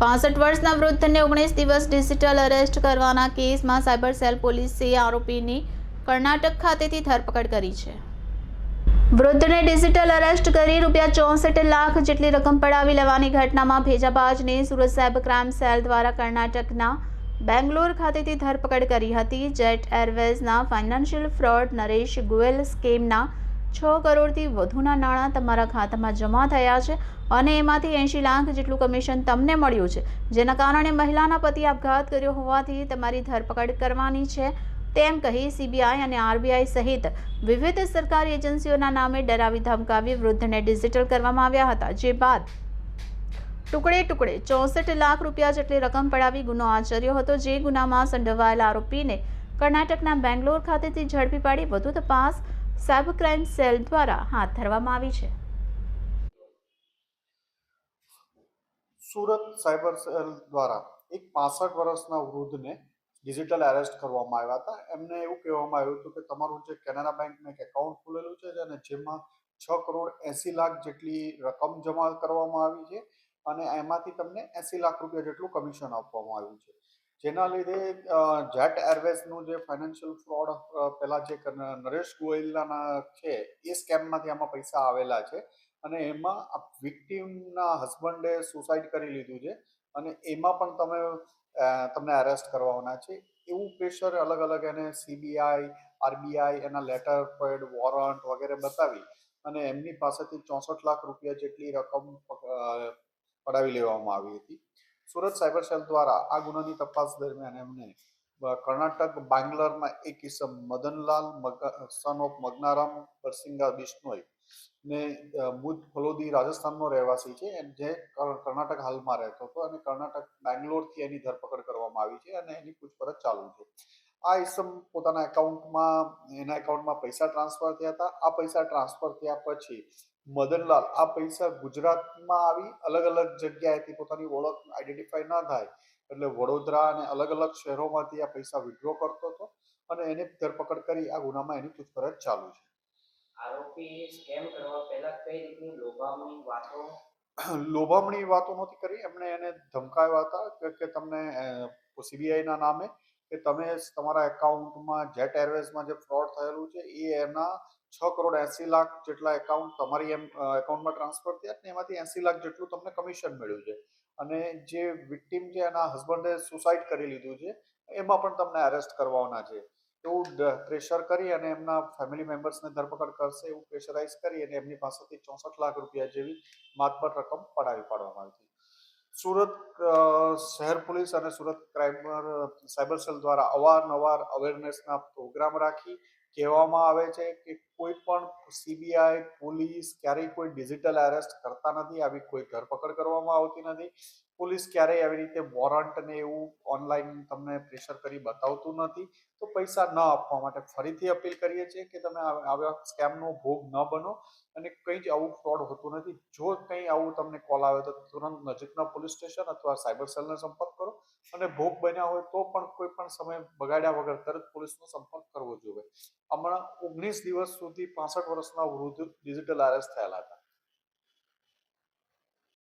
પાસઠ વર્ષના વૃદ્ધને ઓગણીસ દિવસ ડિજિટલ અરેસ્ટ કરવાના કેસમાં સાયબર સેલ પોલીસે આરોપીની કર્ણાટક ખાતેથી ધરપકડ કરી છે. વૃદ્ધને ડિજિટલ અરેસ્ટ કરી રૂપિયા ચોસઠ લાખ જેટલી રકમ પડાવી લેવાની ઘટનામાં ભેજાબાજને સુરત સાયબર ક્રાઇમ સેલ દ્વારા કર્ણાટકના બેંગ્લોર ખાતેથી ધરપકડ કરી હતી. જેટ એરવેઝના ફાઇનાન્શિયલ ફ્રોડ નરેશ ગોયલ સ્કીમના છ કરોડથી વધુના નાણાં તમારા ખાતામાં જમા થયા છે અને એમાંથી એંશી લાખ જેટલું કમિશન તમને મળ્યું છે, જેના કારણે મહિલાના પતિ આપઘાત કર્યો હોવાથી તમારી ધરપકડ કરવાની છે. તેમ કહી સીબીઆઈ અને આરબીઆઈ સહિત વિવિધ સરકારી એજન્સીઓના નામે ડરાવી ધમકાવી વૃદ્ધને ડિજિટલ કરવામાં આવ્યા હતા, જે બાદ ટુકડે ટુકડે ચોસઠ લાખ રૂપિયા જેટલી રકમ પડાવી ગુનો આચર્યો હતો, જે ગુનામાં સંડોવાયેલા આરોપીને કર્ણાટકના બેંગ્લોર ખાતેથી ઝડપી પાડી, વધુ તપાસ સાયબર ક્રાઇમ સેલ દ્વારા હાથ ધરવામાં આવી છે. સુરત સાયબર સેલ દ્વારા એક પાસઠ વર્ષના વૃદ્ધને ડિજિટલ એરેસ્ટ કરવામાં આવ્યા હતા. એમને એવું કહેવામાં આવ્યું હતું કે તમારું જે કેનેરા બેંકમાં એક એકાઉન્ટ ખુલેલું છે અને જેમાં છ કરોડ એંસી લાખ જેટલી રકમ જમા કરવામાં આવી છે અને એમાંથી તમને એંસી લાખ રૂપિયા જેટલું કમિશન આપવામાં આવ્યું છે. જેના લીધે જેટ એરવેઝનું જે ફાઇનાન્શિયલ ફ્રોડ પહેલાં જે નરેશ ગોયલના છે, એ સ્કેમમાંથી આમાં પૈસા આવેલા છે અને એમાં વિક્ટીમના હસબન્ડે સુસાઇડ કરી લીધું છે અને એમાં પણ તમે તમને અરેસ્ટ કરવાના છે. એવું પ્રેશર અલગ અલગ એને સીબીઆઈ, આરબીઆઈ એના લેટર પેડ વોરંટ વગેરે બતાવી અને એમની પાસેથી ચોસઠ લાખ રૂપિયા જેટલી રકમ પડાવી લેવામાં આવી હતી. સુરત સાયબર સેલ દ્વારા આ ગુનાની તપાસ દરમિયાન એમને કર્ણાટક, બાંગ્લોરમાં એક ઇસમ મદનલાલ સન ઓફ મગનારામ પરસિંગા બિશ્નોઈ ને મુદ ફલોદી રાજસ્થાનનો રહેવાસી છે જે કર્ણાટક હાલમાં રહેતો હતો અને કર્ણાટક બેંગ્લોરથી એની ધરપકડ કરવામાં આવી છે અને એની પૂછપરછ ચાલુ છે. આ ઇસમ પોતાના એકાઉન્ટમાં, એના એકાઉન્ટમાં પૈસા ટ્રાન્સફર થયા હતા. આ પૈસા ટ્રાન્સફર થયા પછી મદનલાલ આ પૈસા ગુજરાતમાં આવી અલગ અલગ જગ્યાએથી પોતાની ઓળખ આઈડેન્ટિફાઈ ના થાય એટલે વડોદરા અને અલગ અલગ શહેરોમાંથી આ પૈસા વિડ્રો કરતો હતો અને એને ધરપકડ કરી આ ગુનામાં એની પૂછપરછ ચાલુ છે. આરોપી સ્કેમ કરવા પહેલા કઈ રીતની લોભામણી વાતો? લોભામણી વાતો નહોતી કરી એમણે એને ધમકાવ્યા હતા કે- કે તમને સીબીઆઈના નામે કે તમે તમારા એકાઉન્ટમાં જેટ એરવેઝમાં જે ફ્રોડ થયેલું છે એ એના છ કરોડ એંસી લાખ જેટલા એકાઉન્ટ તમારી એમ એકાઉન્ટમાં ટ્રાન્સફર થયા ને એમાંથી એંસી લાખ જેટલું તમને કમિશન મળ્યું છે. અને જે વિક્ટીમ છે એના હસબન્ડે સુસાઇડ કરી લીધું છે, એમાં પણ તમને અરેસ્ટ કરવાના છે. એવું પ્રેશર કરી અને એમના ફેમિલી મેમ્બર્સને ધરપકડ કરશે એવું પ્રેશરાઇઝ કરી અને એમની પાસેથી ચોસઠ લાખ રૂપિયા જેવી માતબર રકમ પડાવી પાડવામાં આવી સુરત શહેર પોલીસ અને સુરત ક્રાઇમ સાયબર સેલ દ્વારા અવારનવાર અવેરનેસના પ્રોગ્રામ રાખી કહેવામાં આવે છે કે કોઈ પણ સીબીઆઈ પોલીસ ક્યારેય કોઈ ડિજિટલ એરેસ્ટ કરતા નથી, આવી કોઈ ધરપકડ કરવામાં આવતી નથી. પોલીસ ક્યારેય આવી રીતે વોરંટ ને એવું ઓનલાઈન તમને પ્રેશર કરી બતાવતું નથી. તો પૈસા ન આપવા માટે ફરીથી અપીલ કરીએ છીએ કે તમે આવા સ્કેમનો ભોગ ન બનો અને કંઈ જ આવું ફ્રોડ હોતું નથી. જો કંઈ આવું તમને કોલ આવે તો તુરંત નજીકના પોલીસ સ્ટેશન અથવા સાયબર સેલનો સંપર્ક કરો અને ભોગ બન્યા હોય તો પણ કોઈ પણ સમય બગાડ્યા વગર તરત પોલીસનો સંપર્ક કરવો જોઈએ. હમણાં ઓગણીસ દિવસ સુધી પાસઠ વર્ષના વૃદ્ધ ડિજિટલ અરેસ્ટ થયેલા હતા.